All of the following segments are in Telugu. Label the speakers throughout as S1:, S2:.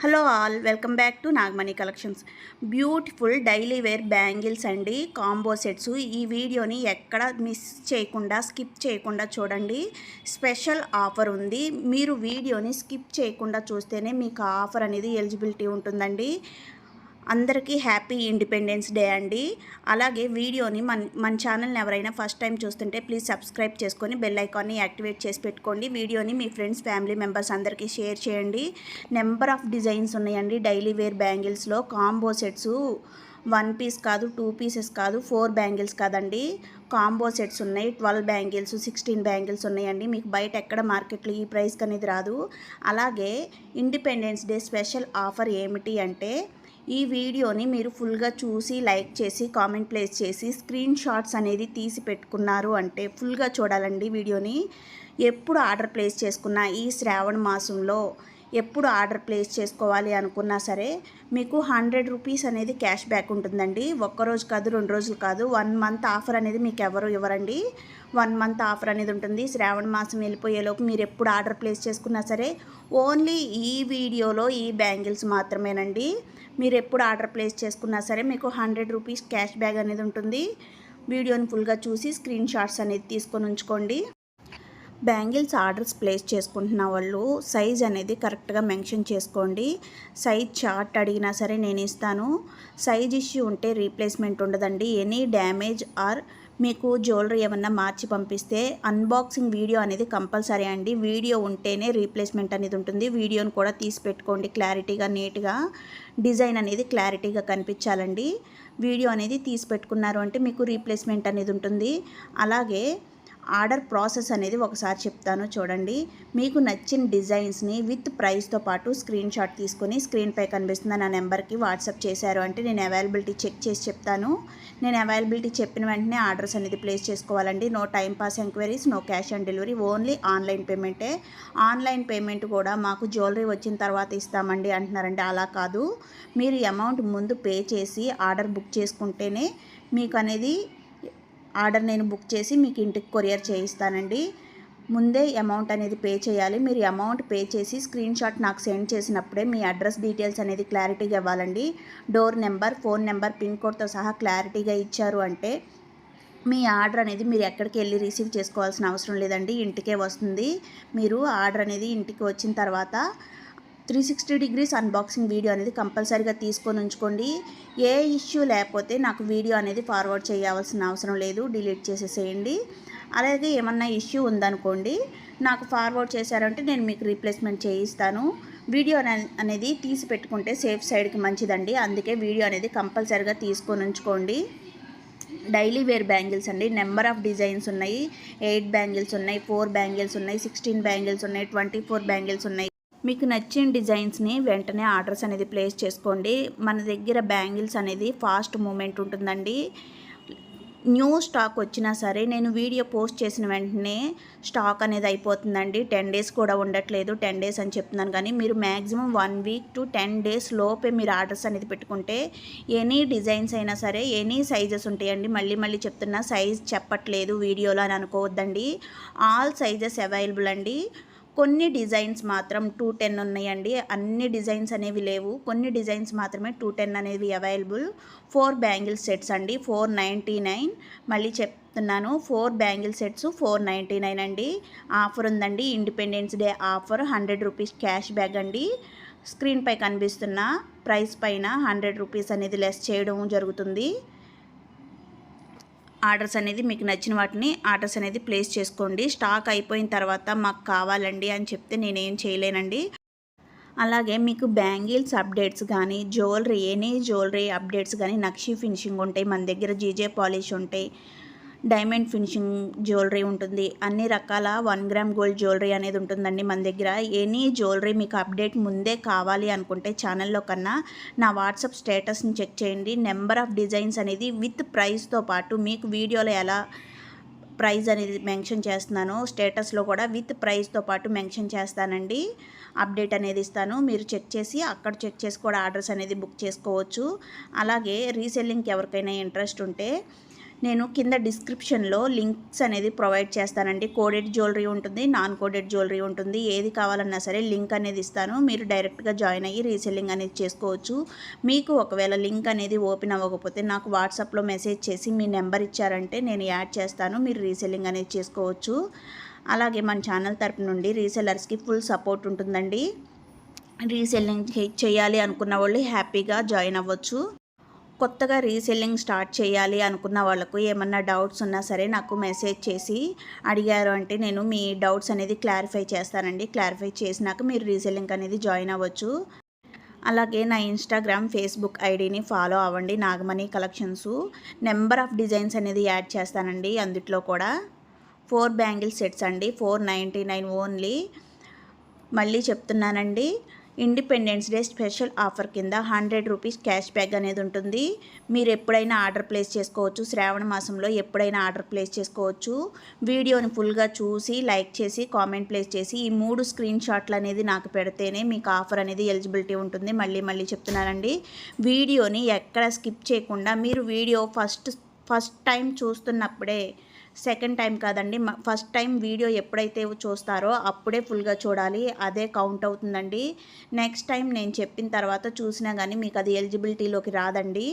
S1: Hello all welcome back to Nagamani collections. Beautiful daily wear bangles అండి కాంబో సెట్స్. ఈ వీడియోని ఎక్కడ మిస్ చేయకుండా స్కిప్ చేయకుండా చూడండి. స్పెషల్ ఆఫర్ ఉంది. మీరు వీడియోని స్కిప్ చేయకుండా చూస్తేనే మీకు ఆఫర్ అనేది ఎలిజిబిలిటీ ఉంటుందండి. అందరికీ హ్యాపీ ఇండిపెండెన్స్ డే అండి. అలాగే వీడియోని మన మన ఛానల్ని ఎవరైనా ఫస్ట్ టైం చూస్తుంటే ప్లీజ్ సబ్స్క్రైబ్ చేసుకొని బెల్ ఐకాన్ని యాక్టివేట్ చేసి పెట్టుకోండి. వీడియోని మీ ఫ్రెండ్స్ ఫ్యామిలీ మెంబర్స్ అందరికీ షేర్ చేయండి. నెంబర్ ఆఫ్ డిజైన్స్ ఉన్నాయండి. డైలీ వేర్ బ్యాంగిల్స్లో కాంబో సెట్స్ వన్ పీస్ కాదు టూ పీసెస్ కాదు ఫోర్ బ్యాంగిల్స్ కాదండి. కాంబో సెట్స్ ఉన్నాయి ట్వెల్వ్ బ్యాంగిల్స్ సిక్స్టీన్ బ్యాంగిల్స్ ఉన్నాయండి. మీకు బయట ఎక్కడ మార్కెట్లో ఈ ప్రైస్కి అనేది రాదు. అలాగే ఇండిపెండెన్స్ డే స్పెషల్ ఆఫర్ ఏమిటి అంటే ఈ వీడియోని మీరు ఫుల్గా చూసి లైక్ చేసి కామెంట్ ప్లేస్ చేసి స్క్రీన్ షాట్స్ అనేది తీసి పెట్టుకున్నారు అంటే ఫుల్గా చూడాలండి వీడియోని. ఎప్పుడు ఆర్డర్ ప్లేస్ చేసుకున్నా ఈ శ్రావణ మాసంలో ఎప్పుడు ఆర్డర్ ప్లేస్ చేసుకోవాలి అనుకున్నా సరే మీకు హండ్రెడ్ రూపీస్ అనేది క్యాష్ బ్యాక్ ఉంటుందండి. ఒక్కరోజు కాదు రెండు రోజులు కాదు వన్ మంత్ ఆఫర్ అనేది మీకు ఎవరు ఇవ్వరండి. వన్ మంత్ ఆఫర్ అనేది ఉంటుంది. శ్రావణ మాసం వెళ్ళిపోయేలోపు మీరు ఎప్పుడు ఆర్డర్ ప్లేస్ చేసుకున్నా సరే ఓన్లీ ఈ వీడియోలో ఈ బ్యాంగిల్స్ మాత్రమేనండి. మీరు ఎప్పుడు ఆర్డర్ ప్లేస్ చేసుకున్నా సరే మీకు హండ్రెడ్ రూపీస్ క్యాష్ బ్యాగ్ అనేది ఉంటుంది. వీడియోని ఫుల్గా చూసి స్క్రీన్ షాట్స్ అనేది తీసుకొని ఉంచుకోండి. బ్యాంగిల్స్ ఆర్డర్స్ ప్లేస్ చేసుకుంటున్న వాళ్ళు సైజ్ అనేది కరెక్ట్గా మెన్షన్ చేసుకోండి. సైజ్ చార్ట్ అడిగినా సరే నేను ఇస్తాను. సైజ్ ఇష్యూ ఉంటే రీప్లేస్మెంట్ ఉండదండి. ఎనీ డ్యామేజ్ ఆర్ మీకు జ్యువెలరీ ఏమన్నా మార్చి పంపిస్తే అన్బాక్సింగ్ వీడియో అనేది కంపల్సరీ అండి. వీడియో ఉంటేనే రీప్లేస్మెంట్ అనేది ఉంటుంది. వీడియోని కూడా తీసి పెట్టుకోండి క్లారిటీగా నీట్గా. డిజైన్ అనేది క్లారిటీగా కనిపించాలండి. వీడియో అనేది తీసి పెట్టుకున్నారు అంటే మీకు రీప్లేస్మెంట్ అనేది ఉంటుంది. అలాగే ఆర్డర్ ప్రాసెస్ అనేది ఒకసారి చెప్తాను చూడండి. మీకు నచ్చిన డిజైన్స్ని విత్ ప్రైస్తో పాటు స్క్రీన్ షాట్ తీసుకొని స్క్రీన్పై కనిపిస్తున్న నా నెంబర్కి వాట్సాప్ చేశారు అంటే నేను అవైలబిలిటీ చెక్ చేసి చెప్తాను. నేను అవైలబిలిటీ చెప్పిన వెంటనే ఆర్డర్స్ అనేది ప్లేస్ చేసుకోవాలండి. No time pass enquiries no cash on delivery only online పేమెంటే. Online payment కూడా మాకు జ్యువెలరీ వచ్చిన తర్వాత ఇస్తామండి అంటున్నారండి. అలా కాదు. మీరు అమౌంట్ ముందు పే చేసి ఆర్డర్ బుక్ చేసుకుంటేనే మీకు అనేది ఆర్డర్ నేను బుక్ చేసి మీకు ఇంటికి కొరియర్ చేయిస్తానండి. ముందే అమౌంట్ అనేది పే చేయాలి. మీరు అమౌంట్ పే చేసి స్క్రీన్ షాట్ నాకు సెండ్ చేసినప్పుడే మీ అడ్రస్ డీటెయిల్స్ అనేది క్లారిటీగా ఇవ్వాలండి. Door number phone number pin కోడ్తో సహా క్లారిటీగా ఇచ్చారు అంటే మీ ఆర్డర్ అనేది మీరు ఎక్కడికి వెళ్ళి రిసీవ్ చేసుకోవాల్సిన అవసరం లేదండి. ఇంటికే వస్తుంది. మీరు ఆర్డర్ అనేది ఇంటికి వచ్చిన తర్వాత three sixty degrees unboxing video అనేది కంపల్సరీగా తీసుకొని ఉంచుకోండి. ఏ ఇష్యూ లేకపోతే నాకు వీడియో అనేది ఫార్వర్డ్ చేయాల్సిన అవసరం లేదు డిలీట్ చేసేసేయండి. అలాగే ఏమన్నా ఇష్యూ ఉందనుకోండి నాకు ఫార్వర్డ్ చేశారంటే నేను మీకు రీప్లేస్మెంట్ చేయిస్తాను. వీడియో అనేది తీసి పెట్టుకుంటే సేఫ్ సైడ్కి మంచిదండి. అందుకే వీడియో అనేది కంపల్సరీగా తీసుకొని ఉంచుకోండి. డైలీ వేర్ బ్యాంగిల్స్ అండి. నెంబర్ ఆఫ్ డిజైన్స్ ఉన్నాయి. ఎయిట్ బ్యాంగిల్స్ ఉన్నాయి ఫోర్ బ్యాంగిల్స్ ఉన్నాయి సిక్స్టీన్ బ్యాంగిల్స్ ఉన్నాయి ట్వంటీ ఫోర్ బ్యాంగిల్స్ ఉన్నాయి. మీకు నచ్చిన డిజైన్స్ని వెంటనే ఆర్డర్స్ అనేది ప్లేస్ చేసుకోండి. మన దగ్గర బ్యాంగిల్స్ అనేది ఫాస్ట్ మూమెంట్ ఉంటుందండి. న్యూ స్టాక్ వచ్చినా సరే నేను వీడియో పోస్ట్ చేసిన వెంటనే స్టాక్ అనేది అయిపోతుందండి. టెన్ డేస్ కూడా ఉండట్లేదు. టెన్ డేస్ అని చెప్తున్నాను కానీ మీరు maximum one week to ten days లోపే మీరు ఆర్డర్స్ అనేది పెట్టుకుంటే ఎనీ డిజైన్స్ అయినా సరే ఎనీ సైజెస్ ఉంటాయండి. మళ్ళీ మళ్ళీ చెప్తున్నా సైజ్ చెప్పట్లేదు వీడియోలో అని అనుకోవద్దండి. ఆల్ సైజెస్ అవైలబుల్ అండి. కొన్ని డిజైన్స్ మాత్రం టూ టెన్ ఉన్నాయండి. అన్ని డిజైన్స్ అనేవి లేవు. కొన్ని డిజైన్స్ మాత్రమే టూ టెన్ అనేవి అవైలబుల్. ఫోర్ బ్యాంగిల్ సెట్స్ అండి. Four ninety nine. మళ్ళీ చెప్తున్నాను four bangle sets four ninety nine అండి. ఆఫర్ ఉందండి. Independence day offer hundred rupees cash back అండి. స్క్రీన్పై కనిపిస్తున్న ప్రైస్ పైన హండ్రెడ్ రూపీస్ అనేది లెస్ చేయడం జరుగుతుంది. ఆర్డర్స్ అనేది మీకు నచ్చిన వాటిని ఆర్డర్స్ అనేది ప్లేస్ చేసుకోండి. స్టాక్ అయిపోయిన తర్వాత మాకు కావాలండి అని చెప్తే నేనేం చేయలేనండి. అలాగే మీకు బ్యాంగిల్స్ అప్డేట్స్ కానీ జ్యువెలరీ ఎనీ జ్యువెలరీ అప్డేట్స్ కానీ నక్షి ఫినిషింగ్ ఉంటాయి. మన దగ్గర జీజే పాలిష్ ఉంటాయి. డైమండ్ ఫినిషింగ్ జ్యువెలరీ ఉంటుంది. అన్ని రకాల వన్ గ్రామ్ గోల్డ్ జ్యువెలరీ అనేది ఉంటుందండి మన దగ్గర. ఎనీ జ్యువెలరీ మీకు అప్డేట్ ముందే కావాలి అనుకుంటే ఛానల్లో కన్నా నా వాట్సాప్ స్టేటస్ని చెక్ చేయండి. నెంబర్ ఆఫ్ డిజైన్స్ అనేది విత్ ప్రైస్తో పాటు మీకు వీడియోలో ఎలా ప్రైజ్ అనేది మెన్షన్ చేస్తున్నాను స్టేటస్లో కూడా విత్ ప్రైస్తో పాటు మెన్షన్ చేస్తానండి. అప్డేట్ అనేది ఇస్తాను. మీరు చెక్ చేసి అక్కడ చెక్ చేసి కూడా ఆర్డర్స్ అనేది బుక్ చేసుకోవచ్చు. అలాగే రీసెల్లింగ్కి ఎవరికైనా ఇంట్రెస్ట్ ఉంటే నేను కింద డిస్క్రిప్షన్లో లింక్స్ అనేది ప్రొవైడ్ చేస్తానండి. కోడెడ్ జ్యువెలరీ ఉంటుంది నాన్ కోడెడ్ జ్యువెలరీ ఉంటుంది. ఏది కావాలన్నా సరే లింక్ అనేది ఇస్తాను. మీరు డైరెక్ట్గా జాయిన్ అయ్యి రీసెల్లింగ్ అనేది చేసుకోవచ్చు. మీకు ఒకవేళ లింక్ అనేది ఓపెన్ అవ్వకపోతే నాకు వాట్సాప్లో మెసేజ్ చేసి మీ నెంబర్ ఇచ్చారంటే నేను యాడ్ చేస్తాను. మీరు రీసెల్లింగ్ అనేది చేసుకోవచ్చు. అలాగే మన ఛానల్ తరపు నుండి రీసెల్లర్స్కి ఫుల్ సపోర్ట్ ఉంటుందండి. రీసెల్లింగ్ చేయాలి అనుకున్న వాళ్ళు హ్యాపీగా జాయిన్ అవ్వచ్చు. కొత్తగా రీసెల్లింగ్ స్టార్ట్ చేయాలి అనుకున్న వాళ్ళకు ఏమన్నా డౌట్స్ ఉన్నా సరే నాకు మెసేజ్ చేసి అడిగారు. అంటే నేను మీ డౌట్స్ అనేది క్లారిఫై చేస్తానండి. క్లారిఫై చేసినాక మీరు రీసెల్లింగ్ అనేది జాయిన్ అవ్వచ్చు. అలాగే నా ఇన్స్టాగ్రామ్ ఫేస్బుక్ ఐడిని ఫాలో అవ్వండి. Nagamani collections. Number of designs అనేది యాడ్ చేస్తానండి అందుట్లో కూడా. ఫోర్ బ్యాంగిల్ సెట్స్ అండి. Four ninety nine only. మళ్ళీ చెప్తున్నానండి. ఇండిపెండెన్స్ డే స్పెషల్ ఆఫర్ కింద హండ్రెడ్ రూపీస్ క్యాష్ బ్యాక్ అనేది ఉంటుంది. మీరు ఎప్పుడైనా ఆర్డర్ ప్లేస్ చేసుకోవచ్చు. శ్రావణ మాసంలో ఎప్పుడైనా ఆర్డర్ ప్లేస్ చేసుకోవచ్చు. వీడియోని ఫుల్గా చూసి లైక్ చేసి కామెంట్ ప్లేస్ చేసి ఈ మూడు స్క్రీన్ షాట్లు అనేది నాకు పెడితేనే మీకు ఆఫర్ అనేది ఎలిజిబిలిటీ ఉంటుంది. మళ్ళీ మళ్ళీ చెప్తున్నానండి. వీడియోని ఎక్కడ స్కిప్ చేయకుండా మీరు వీడియో ఫస్ట్ ఫస్ట్ టైం చూస్తున్నప్పుడే సెకండ్ టైం కాదండి. ఫస్ట్ టైం వీడియో ఎప్పుడైతే చూస్తారో అప్పుడే ఫుల్గా చూడాలి. అదే కౌంట్ అవుతుందండి. నెక్స్ట్ టైం నేను చెప్పిన తర్వాత చూసినా కానీ మీకు అది ఎలిజిబిలిటీలోకి రాదండి.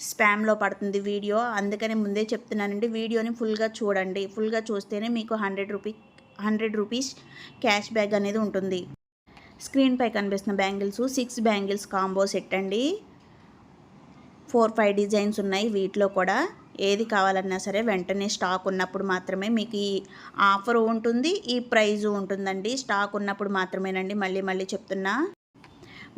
S1: స్పామ్లో పడుతుంది వీడియో. అందుకని ముందే చెప్తున్నానండి. వీడియోని ఫుల్గా చూడండి. ఫుల్గా చూస్తేనే మీకు hundred rupee hundred rupees cash back అనేది ఉంటుంది. స్క్రీన్పై కనిపిస్తున్న bangles six bangles combo set అండి. ఫోర్ ఫైవ్ డిజైన్స్ ఉన్నాయి వీటిలో కూడా. ఏది కావాలన్నా సరే వెంటనే స్టాక్ ఉన్నప్పుడు మాత్రమే మీకు ఈ ఆఫర్ ఉంటుంది ఈ ప్రైజు ఉంటుందండి. స్టాక్ ఉన్నప్పుడు మాత్రమేనండి. మళ్ళీ మళ్ళీ చెప్తున్నా.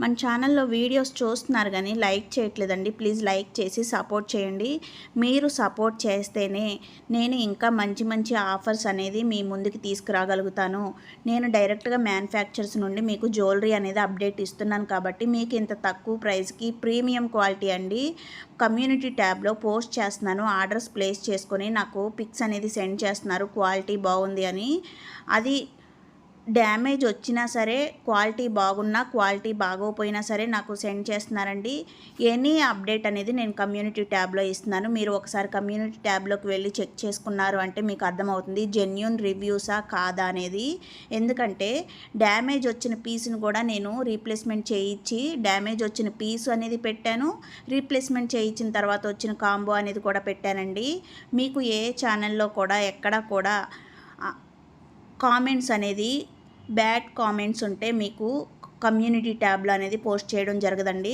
S1: మన ఛానల్లో వీడియోస్ చూస్తున్నారు కానీ లైక్ చేయట్లేదండి. ప్లీజ్ లైక్ చేసి సపోర్ట్ చేయండి. మీరు సపోర్ట్ చేస్తేనే నేను ఇంకా మంచి మంచి ఆఫర్స్ అనేది మీ ముందుకు తీసుకురాగలుగుతాను. నేను డైరెక్ట్గా మ్యానుఫ్యాక్చర్స్ నుండి మీకు జ్యువెలరీ అనేది అప్డేట్ ఇస్తున్నాను కాబట్టి మీకు ఇంత తక్కువ ప్రైస్కి ప్రీమియం క్వాలిటీ అండి. కమ్యూనిటీ ట్యాబ్లో పోస్ట్ చేస్తున్నాను. ఆర్డర్స్ ప్లేస్ చేసుకొని నాకు పిక్స్ అనేది సెండ్ చేస్తున్నారు. క్వాలిటీ బాగుంది అని. అది డ్యామేజ్ వచ్చినా సరే క్వాలిటీ బాగున్నా క్వాలిటీ బాగోపోయినా సరే నాకు సెండ్ చేస్తున్నారండి. ఎనీ అప్డేట్ అనేది నేను కమ్యూనిటీ ట్యాబ్లో ఇస్తున్నాను. మీరు ఒకసారి కమ్యూనిటీ ట్యాబ్లోకి వెళ్ళి చెక్ చేసుకున్నారు అంటే మీకు అర్థమవుతుంది జెన్యున్ రివ్యూసా కాదా అనేది. ఎందుకంటే డ్యామేజ్ వచ్చిన పీస్ని కూడా నేను రీప్లేస్మెంట్ చేయించి డ్యామేజ్ వచ్చిన పీస్ అనేది పెట్టాను. రీప్లేస్మెంట్ చేయించిన తర్వాత వచ్చిన కాంబో అనేది కూడా పెట్టానండి. మీకు ఏ ఛానల్లో కూడా ఎక్కడా కూడా కామెంట్స్ అనేది బ్యాడ్ కామెంట్స్ ఉంటే మీకు కమ్యూనిటీ ట్యాబ్లో అనేది పోస్ట్ చేయడం జరగదండి.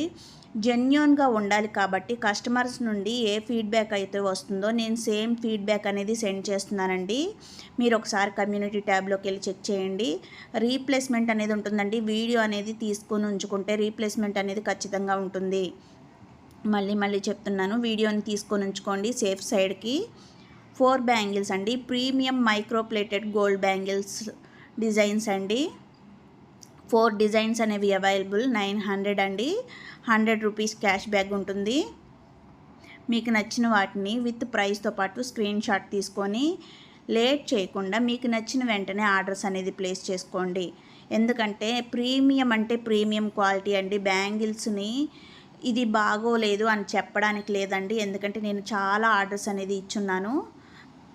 S1: జెన్యున్గా ఉండాలి కాబట్టి కస్టమర్స్ నుండి ఏ ఫీడ్బ్యాక్ అయితే వస్తుందో నేను సేమ్ ఫీడ్బ్యాక్ అనేది సెండ్ చేస్తున్నానండి. మీరు ఒకసారి కమ్యూనిటీ ట్యాబ్లోకి వెళ్ళి చెక్ చేయండి. రీప్లేస్మెంట్ అనేది ఉంటుందండి. వీడియో అనేది తీసుకొని ఉంచుకుంటే రీప్లేస్మెంట్ అనేది ఖచ్చితంగా ఉంటుంది. మళ్ళీ మళ్ళీ చెప్తున్నాను. వీడియోని తీసుకొని ఉంచుకోండి సేఫ్ సైడ్కి. ఫోర్ బ్యాంగిల్స్ అండి. Premium microplated gold bangles designs అండి. ఫోర్ డిజైన్స్ అనేవి అవైలబుల్. నైన్ హండ్రెడ్ అండి. హండ్రెడ్ రూపీస్ క్యాష్ బ్యాగ్ ఉంటుంది. మీకు నచ్చిన వాటిని విత్ ప్రైస్తో పాటు స్క్రీన్ షాట్ తీసుకొని లేట్ చేయకుండా మీకు నచ్చిన వెంటనే ఆర్డర్స్ అనేది ప్లేస్ చేసుకోండి. ఎందుకంటే ప్రీమియం అంటే ప్రీమియం క్వాలిటీ అండి. బ్యాంగిల్స్ని ఇది బాగోలేదు అని చెప్పడానికి లేదండి. ఎందుకంటే నేను చాలా ఆర్డర్స్ అనేది ఇచ్చున్నాను.